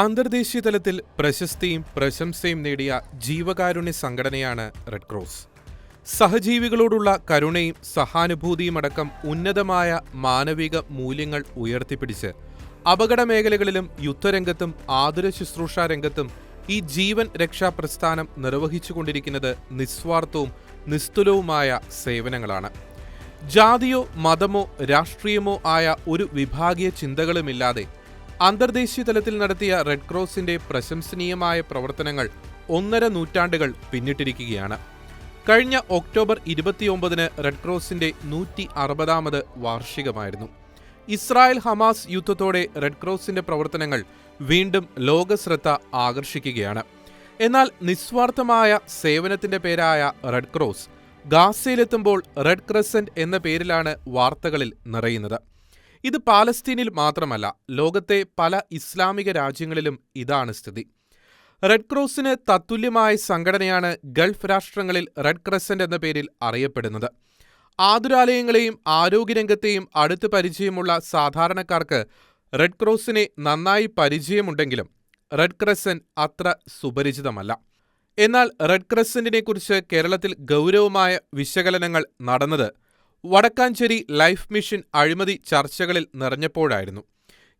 അന്തർദേശീയ തലത്തിൽ പ്രശസ്തിയും പ്രശംസയും നേടിയ ജീവകാരുണ്യ സംഘടനയാണ് റെഡ് ക്രോസ്. സഹജീവികളോടുള്ള കരുണയും സഹാനുഭൂതിയും അടക്കം ഉന്നതമായ മാനവിക മൂല്യങ്ങൾ ഉയർത്തിപ്പിടിച്ച് അപകട മേഖലകളിലും യുദ്ധരംഗത്തും ആതുര ശുശ്രൂഷാ രംഗത്തും ഈ ജീവൻ രക്ഷാ പ്രസ്ഥാനം നിർവഹിച്ചുകൊണ്ടിരിക്കുന്നത് നിസ്വാർത്ഥവും നിസ്തുലവുമായ സേവനങ്ങളാണ്. ജാതിയോ മതമോ രാഷ്ട്രീയമോ ആയ ഒരു വിഭാഗീയ ചിന്തകളുമില്ലാതെ അന്തർദേശീയ തലത്തിൽ നടത്തിയ റെഡ് ക്രോസിന്റെ പ്രശംസനീയമായ പ്രവർത്തനങ്ങൾ ഒന്നര നൂറ്റാണ്ടുകൾ പിന്നിട്ടിരിക്കുകയാണ്. കഴിഞ്ഞ ഒക്ടോബർ ഇരുപത്തിയൊമ്പതിന് റെഡ് ക്രോസിന്റെ നൂറ്റി അറുപതാമത് വാർഷികമായിരുന്നു. ഇസ്രായേൽ ഹമാസ് യുദ്ധത്തോടെ റെഡ് ക്രോസിന്റെ പ്രവർത്തനങ്ങൾ വീണ്ടും ലോകശ്രദ്ധ ആകർഷിക്കുകയാണ്. എന്നാൽ നിസ്വാർത്ഥമായ സേവനത്തിന്റെ പേരായ റെഡ് ക്രോസ് ഗാസയിലെത്തുമ്പോൾ റെഡ് ക്രസന്റ് എന്ന പേരിലാണ് വാർത്തകളിൽ നിറയുന്നത്. ഇത് പാലസ്തീനിൽ മാത്രമല്ല ലോകത്തെ പല ഇസ്ലാമിക രാജ്യങ്ങളിലും ഇതാണ് സ്ഥിതി. റെഡ് ക്രോസിന് തത്തുല്യമായ സംഘടനയാണ് ഗൾഫ് രാഷ്ട്രങ്ങളിൽ റെഡ് ക്രസന്റ് എന്ന പേരിൽ അറിയപ്പെടുന്നത്. ആതുരാലയങ്ങളെയും ആരോഗ്യരംഗത്തെയും അടുത്ത് പരിചയമുള്ള സാധാരണക്കാർക്ക് റെഡ് ക്രോസിനെ നന്നായി പരിചയമുണ്ടെങ്കിലും റെഡ് ക്രസന്റ് അത്ര സുപരിചിതമല്ല. എന്നാൽ റെഡ് ക്രസന്റിനെ കുറിച്ച് കേരളത്തിൽ ഗൗരവമായ വിശകലനങ്ങൾ നടന്നത് വടക്കാഞ്ചേരി ലൈഫ് മിഷൻ അഴിമതി ചർച്ചകളിൽ നിറഞ്ഞപ്പോഴായിരുന്നു.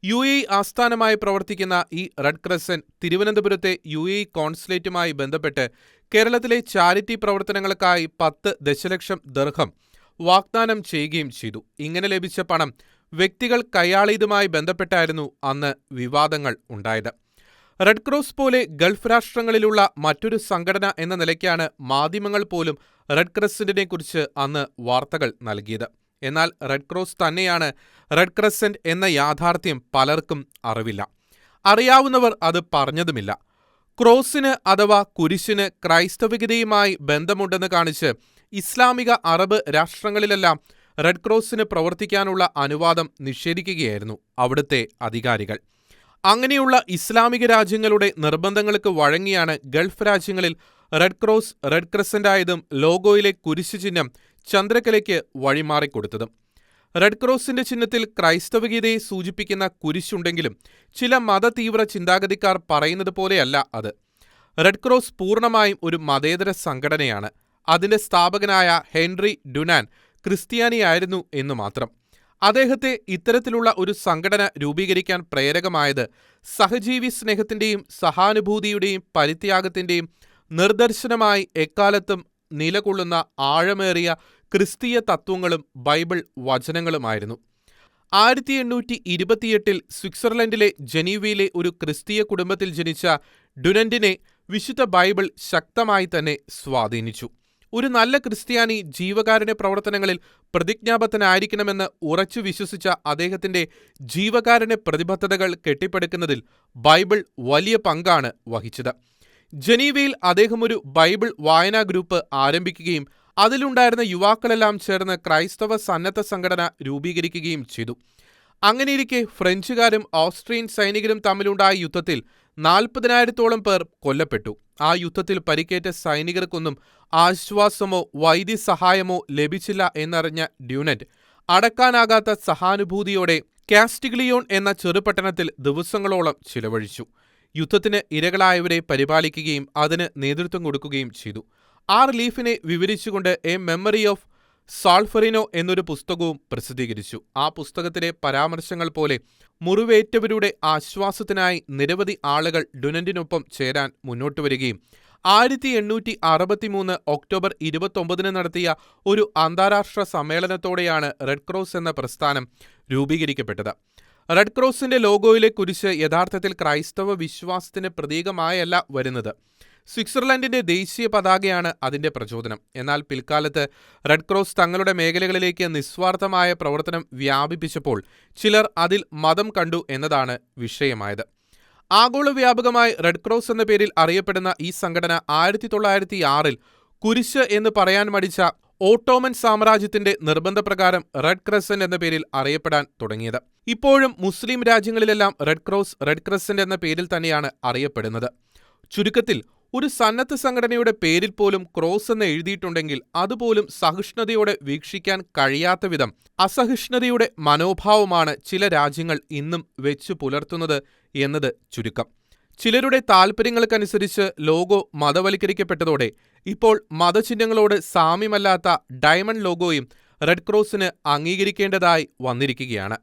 യു എ ആസ്ഥാനമായി പ്രവർത്തിക്കുന്ന ഈ റെഡ് ക്രസൻ തിരുവനന്തപുരത്തെ യു എ കോൺസുലേറ്റുമായി ബന്ധപ്പെട്ട് കേരളത്തിലെ ചാരിറ്റി പ്രവർത്തനങ്ങൾക്കായി പത്ത് ദശലക്ഷം ദർഹം വാഗ്ദാനം ചെയ്യുകയും ചെയ്തു. ഇങ്ങനെ ലഭിച്ച പണം വ്യക്തികൾ കൈയാളിയതുമായി ബന്ധപ്പെട്ടായിരുന്നു അന്ന് വിവാദങ്ങൾ ഉണ്ടായത്. റെഡ് ക്രോസ് പോലെ ഗൾഫ് രാഷ്ട്രങ്ങളിലുള്ള മറ്റൊരു സംഘടന എന്ന നിലയ്ക്കാണ് മാധ്യമങ്ങൾ പോലും റെഡ് ക്രസന്റിനെ കുറിച്ച് അന്ന് വാർത്തകൾ നൽകിയത്. എന്നാൽ റെഡ് ക്രോസ് തന്നെയാണ് റെഡ് ക്രസന്റ് എന്ന യാഥാർത്ഥ്യം പലർക്കും അറിവില്ല. അറിയാവുന്നവർ അത് പറഞ്ഞതുമില്ല. ക്രോസിന് അഥവാ കുരിശിന് ക്രൈസ്തവികതയുമായി ബന്ധമുണ്ടെന്ന് കാണിച്ച് ഇസ്ലാമിക അറബ് രാഷ്ട്രങ്ങളിലെല്ലാം റെഡ് ക്രോസിന് പ്രവർത്തിക്കാനുള്ള അനുവാദം നിഷേധിക്കുകയായിരുന്നു അവിടുത്തെ അധികാരികൾ. അങ്ങനെയുള്ള ഇസ്ലാമിക രാജ്യങ്ങളുടെ നിർബന്ധങ്ങൾക്ക് വഴങ്ങിയാണ് ഗൾഫ് രാജ്യങ്ങളിൽ റെഡ് ക്രോസ് റെഡ് ക്രസന്റ് ആയതും ലോഗോയിലെ കുരിശു ചിഹ്നം ചന്ദ്രക്കലയ്ക്ക് വഴിമാറിക്കൊടുത്തതും. റെഡ് ക്രോസിന്റെ ചിഹ്നത്തിൽ ക്രൈസ്തവഗീതയെ സൂചിപ്പിക്കുന്ന കുരിശുണ്ടെങ്കിലും ചില മതതീവ്ര ചിന്താഗതിക്കാർ പറയുന്നത് പോലെയല്ല അത്. റെഡ് ക്രോസ് പൂർണമായും ഒരു മതേതര സംഘടനയാണ്. അതിന്റെ സ്ഥാപകനായ ഹെൻറി ഡുനാൻ ക്രിസ്ത്യാനിയായിരുന്നു എന്നു മാത്രം. അദ്ദേഹത്തെ ഇത്തരത്തിലുള്ള ഒരു സംഘടന രൂപീകരിക്കാൻ പ്രേരകമായത് സഹജീവി സ്നേഹത്തിന്റെയും സഹാനുഭൂതിയുടെയും പരിത്യാഗത്തിന്റെയും നിർദർശനമായി എക്കാലത്തും നിലകൊള്ളുന്ന ആഴമേറിയ ക്രിസ്തീയ തത്വങ്ങളും ബൈബിൾ വചനങ്ങളുമായിരുന്നു. ആയിരത്തി എണ്ണൂറ്റി ഇരുപത്തിയെട്ടിൽ സ്വിറ്റ്സർലൻഡിലെ ജനീവയിലെ ഒരു ക്രിസ്തീയ കുടുംബത്തിൽ ജനിച്ച ഡുനന്റിനെ വിശുദ്ധ ബൈബിൾ ശക്തമായി തന്നെ സ്വാധീനിച്ചു. ഒരു നല്ല ക്രിസ്ത്യാനി ജീവകാരുണ്യ പ്രവർത്തനങ്ങളിൽ പ്രതിജ്ഞാബദ്ധനായിരിക്കണമെന്ന് ഉറച്ചു വിശ്വസിച്ച അദ്ദേഹത്തിന്റെ ജീവകാരുണ്യ പ്രതിബദ്ധതകൾ കെട്ടിപ്പടുക്കുന്നതിൽ ബൈബിൾ വലിയ പങ്കാണ് വഹിച്ചത്. ജനീവയിൽ അദ്ദേഹം ഒരു ബൈബിൾ വായനാ ഗ്രൂപ്പ് ആരംഭിക്കുകയും അതിലുണ്ടായിരുന്ന യുവാക്കളെല്ലാം ചേർന്ന് ക്രൈസ്തവ സന്നദ്ധ സംഘടന രൂപീകരിക്കുകയും ചെയ്തു. അങ്ങനെയിരിക്കെ ഫ്രഞ്ചുകാരും ഓസ്ട്രിയൻ സൈനികരും തമ്മിലുണ്ടായ യുദ്ധത്തിൽ നാൽപ്പതിനായിരത്തോളം പേർ കൊല്ലപ്പെട്ടു. ആ യുദ്ധത്തിൽ പരിക്കേറ്റ സൈനികർക്കൊന്നും ആശ്വാസമോ വൈദ്യസഹായമോ ലഭിച്ചില്ല എന്നറിഞ്ഞ ഡ്യൂനറ്റ് അടക്കാനാകാത്ത സഹാനുഭൂതിയോടെ കാസ്റ്റിഗ്ലിയോൺ എന്ന ചെറുപട്ടണത്തിൽ ദിവസങ്ങളോളം ചിലവഴിച്ചു. യുദ്ധത്തിന് ഇരകളായവരെ പരിപാലിക്കുകയും അതിന് നേതൃത്വം കൊടുക്കുകയും ചെയ്തു. ആ റിലീഫിനെ വിവരിച്ചുകൊണ്ട് എ മെമ്മറി ഓഫ് സാൾഫറിനോ എന്നൊരു പുസ്തകവും പ്രസിദ്ധീകരിച്ചു. ആ പുസ്തകത്തിലെ പരാമർശങ്ങൾ പോലെ മുറിവേറ്റവരുടെ ആശ്വാസത്തിനായി നിരവധി ആളുകൾ ഡുനന്റിനൊപ്പം ചേരാൻ മുന്നോട്ട് വരികയും ആയിരത്തി എണ്ണൂറ്റി അറുപത്തിമൂന്ന് ഒക്ടോബർ ഇരുപത്തൊമ്പതിന് നടത്തിയ ഒരു അന്താരാഷ്ട്ര സമ്മേളനത്തോടെയാണ് റെഡ് ക്രോസ് എന്ന പ്രസ്ഥാനം രൂപീകരിക്കപ്പെട്ടത്. റെഡ് ക്രോസിന്റെ ലോഗോയിലെ കുരിശ് യഥാർത്ഥത്തിൽ ക്രൈസ്തവ വിശ്വാസത്തിന് പ്രതീകമായല്ല വരുന്നത്. സ്വിറ്റ്സർലൻഡിന്റെ ദേശീയ പതാകയാണ് അതിന്റെ പ്രചോദനം. എന്നാൽ പിൽക്കാലത്ത് റെഡ് ക്രോസ് തങ്ങളുടെ മേഖലകളിലേക്ക് നിസ്വാർത്ഥമായ പ്രവർത്തനം വ്യാപിപ്പിച്ചപ്പോൾ ചിലർ അതിൽ മതം കണ്ടു എന്നതാണ് വിഷയമായത്. ആഗോള വ്യാപകമായി റെഡ് ക്രോസ് എന്ന പേരിൽ അറിയപ്പെടുന്ന ഈ സംഘടന ആയിരത്തി തൊള്ളായിരത്തി ആറിൽ കുരിശ് എന്ന് പറയാൻ മടിച്ച ഓട്ടോമൻ സാമ്രാജ്യത്തിന്റെ നിർബന്ധപ്രകാരം റെഡ് ക്രസന്റ് എന്ന പേരിൽ അറിയപ്പെടാൻ തുടങ്ങിയത്. ഇപ്പോഴും മുസ്ലിം രാജ്യങ്ങളിലെല്ലാം റെഡ് ക്രോസ് റെഡ് ക്രസന്റ് എന്ന പേരിൽ തന്നെയാണ് അറിയപ്പെടുന്നത്. ചുരുക്കത്തിൽ ഒരു സന്നദ്ധ സംഘടനയുടെ പേരിൽ പോലും ക്രോസ് എന്ന് എഴുതിയിട്ടുണ്ടെങ്കിൽ അതുപോലും സഹിഷ്ണുതയോടെ വീക്ഷിക്കാൻ കഴിയാത്ത വിധം അസഹിഷ്ണുതയുടെ മനോഭാവമാണ് ചില രാജ്യങ്ങൾ ഇന്നും വെച്ചു പുലർത്തുന്നത് എന്നത് ചുരുക്കം. ചിലരുടെ താൽപ്പര്യങ്ങൾക്കനുസരിച്ച് ലോഗോ മതവൽക്കരിക്കപ്പെട്ടതോടെ ഇപ്പോൾ മതചിഹ്നങ്ങളോട് സാമ്യമല്ലാത്ത ഡയമണ്ട് ലോഗോയും റെഡ് ക്രോസിന് അംഗീകരിക്കേണ്ടതായി വന്നിരിക്കുകയാണ്.